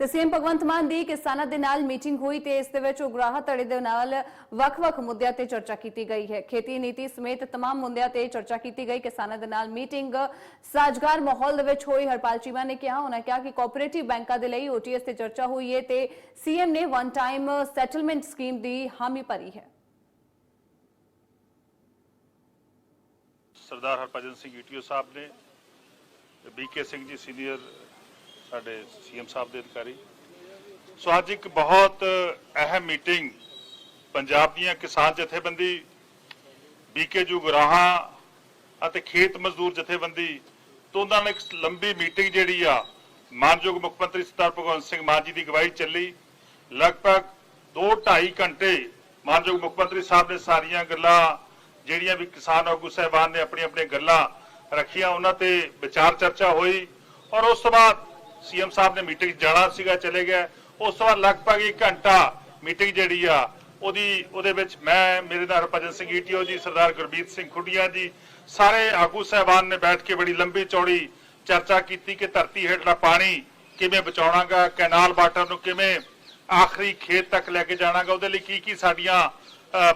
ਤੇ ਸੀਐਮ ਭਗਵੰਤ ਮਾਨ ਦੀ ਕਿਸਾਨਾਂ ਦੇ ਨਾਲ ਮੀਟਿੰਗ ਹੋਈ ਤੇ ਇਸ ਦੇ ਵਿੱਚ ਉਗਰਾਹ ਧੜੇ ਦੇ ਨਾਲ ਵੱਖ-ਵੱਖ ਮੁੱਦਿਆਂ ਤੇ ਚਰਚਾ ਕੀਤੀ ਗਈ ਹੈ ਖੇਤੀ ਨੀਤੀ ਸਮੇਤ तमाम ਮੁੱਦਿਆਂ ਤੇ ਚਰਚਾ ਕੀਤੀ ਗਈ ਕਿਸਾਨਾਂ ਦੇ ਨਾਲ ਮੀਟਿੰਗ ਸਾਜ਼ਗਾਰ ਮਾਹੌਲ ਦੇ ਵਿੱਚ ਹੋਈ ਹਰਪਾਲ ਚੀਮਾ ਨੇ ਕਿਹਾ ਉਹਨਾਂ ਕਿਹਾ ਕਿ ਕੋਆਪਰੇਟਿਵ ਬੈਂਕਾਂ ਦੇ ਲਈ ਓਟੀਐਸ ਤੇ ਚਰਚਾ ਹੋਈ ਹੈ ਤੇ ਸੀਐਮ ਨੇ ਵਨ ਟਾਈਮ ਸੈਟਲਮੈਂਟ ਸਕੀਮ ਦੀ ਹਾਮੀ ਭਰੀ ਹੈ ਸਰਦਾਰ ਹਰਭਜਨ ਸਿੰਘ ਈਟੀਓ ਸਾਹਿਬ ਨੇ ਬੀਕੇ ਸਿੰਘ ਜੀ ਸੀਨੀਅਰ ਸਾਡੇ ਸੀਐਮ ਸਾਹਿਬ ਦੇ ਅਧਿਕਾਰੀ। ਸੋ ਅੱਜ ਇੱਕ ਬਹੁਤ ਅਹਿਮ ਮੀਟਿੰਗ ਪੰਜਾਬ ਦੀਆਂ ਕਿਸਾਨ ਜਥੇਬੰਦੀ, ਬੀਕੇ ਜੂ ਗੁਰਾਹਾਂ ਅਤੇ ਖੇਤ ਮਜ਼ਦੂਰ ਜਥੇਬੰਦੀ ਤੋਂ ਉਹਨਾਂ ਨੇ ਇੱਕ ਲੰਬੀ ਮੀਟਿੰਗ ਜਿਹੜੀ ਆ, ਮਾਨਯੋਗ ਮੁੱਖ ਮੰਤਰੀ ਸਰਦਾਰ ਭਗਵੰਤ ਸਿੰਘ ਮਾਨ ਜੀ ਦੀ ਅਗਵਾਈ ਚੱਲੀ। ਲਗਭਗ 2.5 ਘੰਟੇ ਮਾਨਯੋਗ ਮੁੱਖ ਮੰਤਰੀ ਸਾਹਿਬ ਨੇ ਸਾਰੀਆਂ ਗੱਲਾਂ ਜਿਹੜੀਆਂ ਵੀ ਕਿਸਾਨ ਆਗੂ ਸਾਹਿਬਾਨ ਨੇ ਆਪਣੀ ਆਪਣੀਆਂ ਗੱਲਾਂ ਰੱਖੀਆਂ, ਉਹਨਾਂ ਤੇ ਵਿਚਾਰ ਚਰਚਾ ਹੋਈ ਔਰ ਉਸ ਤੋਂ ਬਾਅਦ ਸੀਐਮ ਸਾਹਿਬ ਨੇ ਮੀਟਿੰਗ ਜਾਣਾ ਸੀਗਾ, ਚਲੇ ਗਿਆ। ਉਸ ਤੋਂ ਬਾਅਦ ਲਗਭਗ 1 ਘੰਟਾ ਮੀਟਿੰਗ ਜਿਹੜੀ ਆ, ਉਹਦੀ, ਉਹਦੇ ਵਿੱਚ ਮੈਂ, ਮੇਰੇ ਨਾਲ ਹਰਭਜਨ ਸਿੰਘ ਈਟੀਓ ਜੀ, ਸਰਦਾਰ ਗੁਰਬੀਤ ਸਿੰਘ ਖੁੱਡੀਆ ਜੀ, ਸਾਰੇ ਆਗੂ ਸਾਹਿਬਾਨ ਨੇ ਬੈਠ ਕੇ ਬੜੀ ਲੰਬੀ ਚੌੜੀ ਚਰਚਾ ਕੀਤੀ ਕਿ ਧਰਤੀ ਹੇਠਲਾ ਪਾਣੀ ਕਿਵੇਂ ਬਚਾਉਣਾਗਾ, ਕੈਨਾਲ ਵਾਟਰ ਨੂੰ ਕਿਵੇਂ ਆਖਰੀ ਖੇਤ ਤੱਕ ਲੈ ਕੇ ਜਾਣਾਗਾ, ਉਹਦੇ ਲਈ ਕੀ ਕੀ ਸਾਡੀਆਂ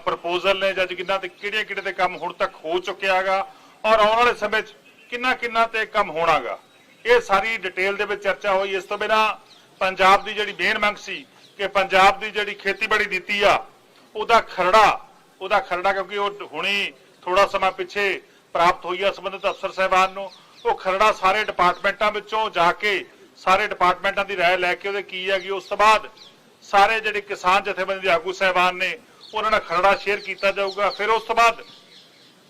ਪ੍ਰਪੋਜ਼ਲ ਨੇ ਜਾਂ ਕਿੰਨਾ ਤੇ ਕਿਹੜੇ ਕਿਹੜੇ ਤੇ ਕੰਮ ਹੁਣ ਤੱਕ ਹੋ ਚੁੱਕਿਆਗਾ ਔਰ ਆਉਣ ਵਾਲੇ ਸਮੇਂ 'ਚ ਕਿੰਨਾ ਕਿੰਨਾ ਤੇ ਕੰਮ ਹੋਣਾਗਾ। ਇਹ ਸਾਰੀ ਡਿਟੇਲ ਦੇ ਵਿੱਚ ਚਰਚਾ ਹੋਈ। ਇਸ ਤੋਂ ਬਿਨਾ ਪੰਜਾਬ ਦੀ ਜਿਹੜੀ ਮੇਨ ਮੰਗ ਸੀ ਕਿ ਪੰਜਾਬ ਦੀ ਜਿਹੜੀ ਖੇਤੀਬਾੜੀ ਨੀਤੀ ਆ, ਉਹਦਾ ਖਰੜਾ ਉਹਦਾ ਖਰੜਾ ਕਿਉਂਕਿ ਉਹ ਹੁਣੀ ਥੋੜਾ ਸਮਾਂ ਪਿੱਛੇ ਪ੍ਰਾਪਤ ਹੋਈ ਆ ਸੰਬੰਧਿਤ ਅਫਸਰ ਸਾਹਿਬਾਨ ਨੂੰ, ਉਹ ਖਰੜਾ ਸਾਰੇ ਡਿਪਾਰਟਮੈਂਟਾਂ ਵਿੱਚੋਂ ਜਾ ਕੇ ਸਾਰੇ ਡਿਪਾਰਟਮੈਂਟਾਂ ਦੀ ਰਾਏ ਲੈ ਕੇ ਉਹਦੇ ਕੀ ਹੈਗੀ, ਉਸ ਤੋਂ ਬਾਅਦ ਸਾਰੇ ਜਿਹੜੇ ਕਿਸਾਨ ਜਥੇਬੰਦੀ ਦੇ ਆਗੂ ਸਾਹਿਬਾਨ ਨੇ, ਉਹਨਾਂ ਨਾਲ ਖਰੜਾ ਸ਼ੇਅਰ ਕੀਤਾ ਜਾਊਗਾ। ਫਿਰ ਉਸ ਤੋਂ ਬਾਅਦ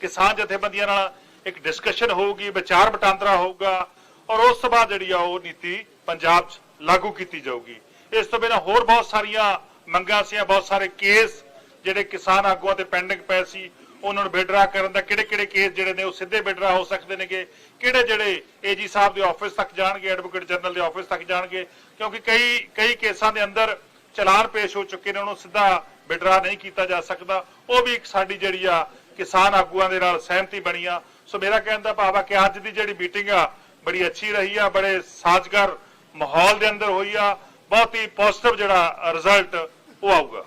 ਕਿਸਾਨ ਜਥੇਬੰਦੀਆਂ ਨਾਲ ਇੱਕ ਡਿਸਕਸ਼ਨ ਹੋਊਗੀ, ਵਿਚਾਰ ਵਟਾਂਦਰਾ ਹੋਊਗਾ। ਔਰ ਉਸ ਤੋਂ ਬਾਅਦ ਜਿਹੜੀ ਆ ਉਹ ਨੀਤੀ ਪੰਜਾਬ 'ਚ ਲਾਗੂ ਕੀਤੀ ਜਾਊਗੀ। ਇਸ ਤੋਂ ਬਿਨਾਂ ਹੋਰ ਬਹੁਤ ਸਾਰੀਆਂ ਮੰਗਾਂ ਸੀ ਬਹੁਤ ਸਾਰੇ ਕੇਸ ਜਿਹੜੇ ਕਿਸਾਨ ਆਗੂਆਂ ਤੇ ਪੈਂਡਿੰਗ ਪਏ ਸੀ, ਉਹਨਾਂ ਨੂੰ ਵਿਡਰਾ ਕਰਨ ਦਾ ਕਿਹੜੇ ਕਿਹੜੇ ਕੇਸ ਜਿਹੜੇ ਨੇ ਉਹ ਸਿੱਧੇ ਵਿਡਰਾ ਹੋ ਸਕਦੇ ਨੇਗੇ, ਕਿਹੜੇ ਜਿਹੜੇ ਏਜੀ ਸਾਹਿਬ ਦੇ ਆਫਿਸ ਤੱਕ ਜਾਣਗੇ ਐਡਵੋਕੇਟ ਜਨਰਲ ਦੇ ਆਫਿਸ ਤੱਕ ਜਾਣਗੇ, ਕਿਉਂਕਿ ਕਈ ਕਈ ਕੇਸਾਂ ਦੇ ਅੰਦਰ ਚਲਾਨ ਪੇਸ਼ ਹੋ ਚੁੱਕੇ ਨੇ, ਉਹਨੂੰ ਸਿੱਧਾ ਵਿਡਰਾ ਨਹੀਂ ਕੀਤਾ ਜਾ ਸਕਦਾ। ਉਹ ਵੀ ਇੱਕ ਸਾਡੀ ਜਿਹੜੀ ਆ ਕਿਸਾਨ ਆਗੂਆਂ ਦੇ ਨਾਲ ਸਹਿਮਤੀ ਬਣੀ ਆ। ਸੋ ਮੇਰਾ ਕਹਿਣ ਦਾ ਭਾਵ ਆ ਕਿ ਅੱਜ ਦੀ ਜਿਹੜੀ ਮੀਟਿੰਗ ਆ ਬੜੀ ਅੱਛੀ ਰਹੀ ਆ ਬੜੇ ਸਾਜ਼ਗਰ ਮਾਹੌਲ ਦੇ ਅੰਦਰ ਹੋਈ ਆ ਬਹੁਤ ਹੀ ਪੋਜ਼ਿਟਿਵ ਜਿਹੜਾ ਰਿਜ਼ਲਟ ਉਹ ਆਊਗਾ।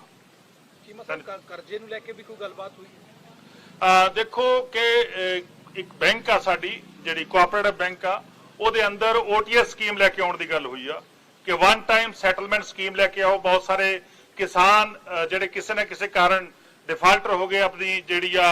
ਕੀ ਮਤਲਬ ਕਰ- ਕਰਜ਼ੇ ਨੂੰ ਲੈ ਕੇ ਵੀ ਕੋਈ ਗੱਲਬਾਤ ਹੋਈ ਅਹ ਦੇਖੋ ਕਿ ਇੱਕ ਬੈਂਕ ਆ ਸਾਡੀ ਜਿਹੜੀ ਕੋਆਪਰੇਟਿਵ ਬੈਂਕ ਆ ਉਹਦੇ ਅੰਦਰ OTS ਸਕੀਮ ਲੈ ਕੇ ਆਉਣ ਦੀ ਗੱਲ ਹੋਈ ਆ ਕਿ ਵਨ ਟਾਈਮ ਸੈਟਲਮੈਂਟ ਸਕੀਮ ਲੈ ਕੇ ਆਓ। ਬਹੁਤ ਸਾਰੇ ਕਿਸਾਨ ਜਿਹੜੇ ਕਿਸੇ ਨਾ ਕਿਸੇ ਕਾਰਨ ਡਿਫਾਲਟਰ ਹੋ ਗਏ ਆਪਣੀ ਜਿਹੜੀ ਆ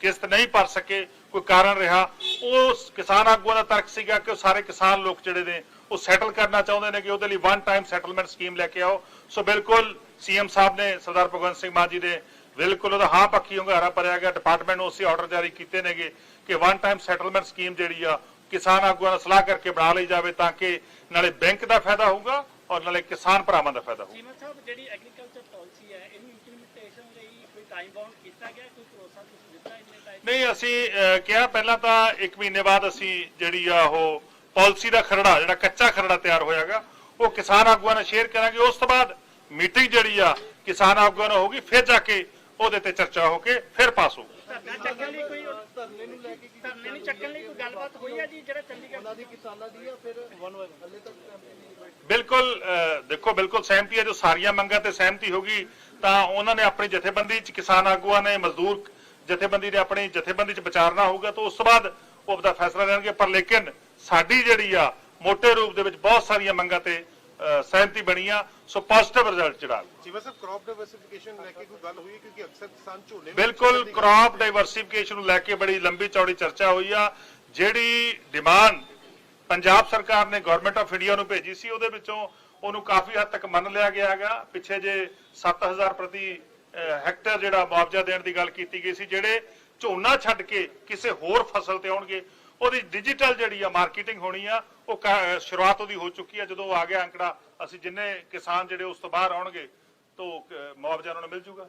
ਕਿਸ਼ਤ ਨਹੀਂ ਭਰ ਸਕੇ ਕੋਈ ਕਾਰਨ ਰਿਹਾ, ਉਹ ਕਿਸਾਨ ਆਗੂਆਂ ਦਾ ਤਰਕ ਸੀਗਾ ਕਿ ਉਹ ਸਾਰੇ ਕਿਸਾਨ ਲੋਕ ਜਿਹੜੇ ਨੇ, ਉਹ ਸੈਟਲ ਕਰਨਾ ਚਾਹੁੰਦੇ ਨੇ ਕਿ ਉਹਦੇ ਲਈ ਵਨ ਟਾਈਮ ਸੈਟਲਮੈਂਟ ਸਕੀਮ ਲੈ ਕੇ ਆਓ। ਸੋ ਬਿਲਕੁਲ ਸੀਐਮ ਸਾਹਿਬ ਨੇ ਸਰਦਾਰ ਭਗਵੰਤ ਸਿੰਘ ਮਾਨ ਜੀ ਨੇ ਬਿਲਕੁਲ ਉਹਦਾ ਹਾਂ ਪੱਕੀ ਹੁੰਗਾਰਾ ਭਰਿਆ ਗਿਆ। ਡਿਪਾਰਟਮੈਂਟ ਨੂੰ ਉਸੇ ਆਰਡਰ ਜਾਰੀ ਕੀਤੇ ਨੇਗੇ ਕਿ ਵਨ ਟਾਈਮ ਸੈਟਲਮੈਂਟ ਸਕੀਮ ਜਿਹੜੀ ਆ, ਕਿਸਾਨ ਆਗੂਆਂ ਨਾਲ ਸਲਾਹ ਕਰਕੇ ਬਣਾ ਲਈ ਜਾਵੇ ਤਾਂ ਕਿ ਨਾਲੇ ਬੈਂਕ ਦਾ ਫਾਇਦਾ ਹੋਊਗਾ ਔਰ ਨਾਲੇ ਕਿਸਾਨ ਭਰਾਵਾਂ ਦਾ ਫਾਇਦਾ ਹੋਊਗਾ ਚੀਮਾ ਸਾਹਿਬ ਜਿਹੜੀ ਐਗਰੀਕਲਚਰ ਪਾਲਿਸੀ ਹੈ ਇਹਨੂੰ ਇੰਪਲੀਮੈਂਟੇਸ਼ਨ ਲਈ ਕੋਈ ਟਾਈਮ ਬਾਉਂਡ ਕੀਤਾ ਗਿਆ? ਕੋਈ ਭਰੋਸਾ ਤੁਸੀਂ ਦਿੱਤਾ ਇੰਨੇ ਟਾਈਮ ਨਹੀਂ ਅਸੀਂ ਅਹ, ਕਿਹਾ ਪਹਿਲਾਂ ਤਾਂ 1 ਮਹੀਨੇ ਬਾਅਦ ਅਸੀਂ ਜਿਹੜੀ ਆ ਉਹ ਪਾਲਿਸੀ ਦਾ ਖਰੜਾ ਜਿਹੜਾ ਕੱਚਾ ਖਰੜਾ ਤਿਆਰ ਹੋਇਆਗਾ ਉਹ ਕਿਸਾਨ ਆਗੂਆਂ ਨਾਲ ਸ਼ੇਅਰ ਕਰਾਂਗੇ। ਉਸ ਤੋਂ ਬਾਅਦ ਮੀਟਿੰਗ ਜਿਹੜੀ ਆ ਕਿਸਾਨ ਆਗੂਆਂ ਨਾਲ ਹੋਊਗੀ ਫਿਰ ਜਾ ਕੇ ਉਹਦੇ ਤੇ ਚਰਚਾ ਹੋ ਕੇ ਫਿਰ ਪਾਸ ਹੋਊ ਧਰਨਾ ਚੱਕਣ ਲਈ ਕੋਈ ਧਰਨੇ ਨੂੰ ਲੈ ਕੇ ਕੀ ਧਰਨੇ ਨੂੰ ਚੱਕਣ ਲਈ ਕੋਈ ਗੱਲਬਾਤ ਹੋਈ ਹੈ ਜੀ ਜਿਹੜਾ ਚੰਡੀਗੜ੍ਹ ਉਹਨਾਂ ਦੀ ਕਿਸਾਨਾਂ ਦੀ ਆ ਫਿਰ ਵਨ ਹਲੇ ਤੱਕ ਸਹਿਮਤੀ ਨਹੀਂ ਹੋਈ। ਬਿਲਕੁਲ ਦੇਖੋ ਬਿਲਕੁਲ ਸਹਿਮਤੀ ਹੈ। ਜੋ ਸਾਰੀਆਂ ਮੰਗਾਂ ਤੇ ਸਹਿਮਤੀ ਹੋਗੀ ਤਾਂ ਉਹਨਾਂ ਨੇ ਆਪਣੀ ਜਥੇਬੰਦੀ ਚ ਕਿਸਾਨ ਆਗੂਆਂ ਨੇ ਮਜ਼ਦੂਰ ਜਥੇਬੰਦੀ ਨੇ ਆਪਣੀ ਜਥੇਬੰਦੀ ਚ ਵਿਚਾਰਨਾ ਹੋਊਗਾ ਤਾਂ ਉਸ ਤੋਂ ਬਾਅਦ ਉਹ ਆਪਦਾ ਫੈਸਲਾ ਲੈਣਗੇ। ਪਰ ਲੇਕਿਨ ਸਾਡੀ ਜਿਹੜੀ ਆ ਮੋٹے ਰੂਪ ਦੇ ਵਿੱਚ ਬਹੁਤ ਸਾਰੀਆਂ ਮੰਗਾਂ ਤੇ ਸਹਿਮਤੀ ਬਣੀ ਆ ਸੋ ਪੋਜ਼ਿਟਿਵ ਰਿਜ਼ਲਟ ਆਊਗਾ। ਜਿਵੇਂ ਸਰ ਕ੍ਰੌਪ ਡਾਈਵਰਸਿਫਿਕੇਸ਼ਨ ਲੈ ਕੇ ਕੋਈ ਗੱਲ ਹੋਈ ਹੈ? ਕਿਉਂਕਿ ਅਕਸਰ ਕਿਸਾਨ ਝੋਨੇ ਨੂੰ ਬਿਲਕੁਲ ਕ੍ਰੌਪ ਡਾਈਵਰਸਿਫਿਕੇਸ਼ਨ ਨੂੰ ਲੈ ਕੇ ਬੜੀ ਲੰਬੀ ਚੌੜੀ ਚਰਚਾ ਹੋਈ ਆ ਜਿਹੜੀ ਡਿਮਾਂਡ ਪੰਜਾਬ ਸਰਕਾਰ ਨੇ ਗਵਰਨਮੈਂਟ ਆਫ ਇੰਡੀਆ ਨੂੰ ਭੇਜੀ ਸੀ ਉਹਦੇ ਵਿੱਚੋਂ ਉਹਨੂੰ ਕਾਫੀ ਹੱਦ ਤੱਕ ਮੰਨ ਲਿਆ ਗਿਆ ਹੈਗਾ ਪਿੱਛੇ ਜੇ 7000 ਪ੍ਰਤੀ ਹੈਕਟੇਅਰ ਜਿਹੜਾ ਮੁਆਵਜ਼ਾ ਦੇਣ ਦੀ ਗੱਲ ਕੀਤੀ ਗਈ ਸੀ ਜਿਹੜੇ ਝੋਨਾ ਛੱਡ ਕੇ ਕਿਸੇ ਹੋਰ ਫਸਲ ਤੇ ਆਉਣਗੇ ਉਹਦੀ ਡਿਜੀਟਲ ਜਿਹੜੀ ਆ ਮਾਰਕੀਟਿੰਗ ਹੋਣੀ ਆ ਉਹ ਸ਼ੁਰੂਆਤ ਉਹਦੀ ਹੋ ਚੁੱਕੀ ਆ। ਜਦੋਂ ਆ ਗਿਆ ਅੰਕੜਾ ਅਸੀਂ ਜਿੰਨੇ ਕਿਸਾਨ ਜਿਹੜੇ ਉਸ ਤੋਂ ਬਾਹਰ ਆਉਣਗੇ ਤੋਂ ਅਹ, ਮੁਆਵਜ਼ਾ ਉਹਨਾਂ ਨੂੰ ਮਿਲ ਜੂਗਾ।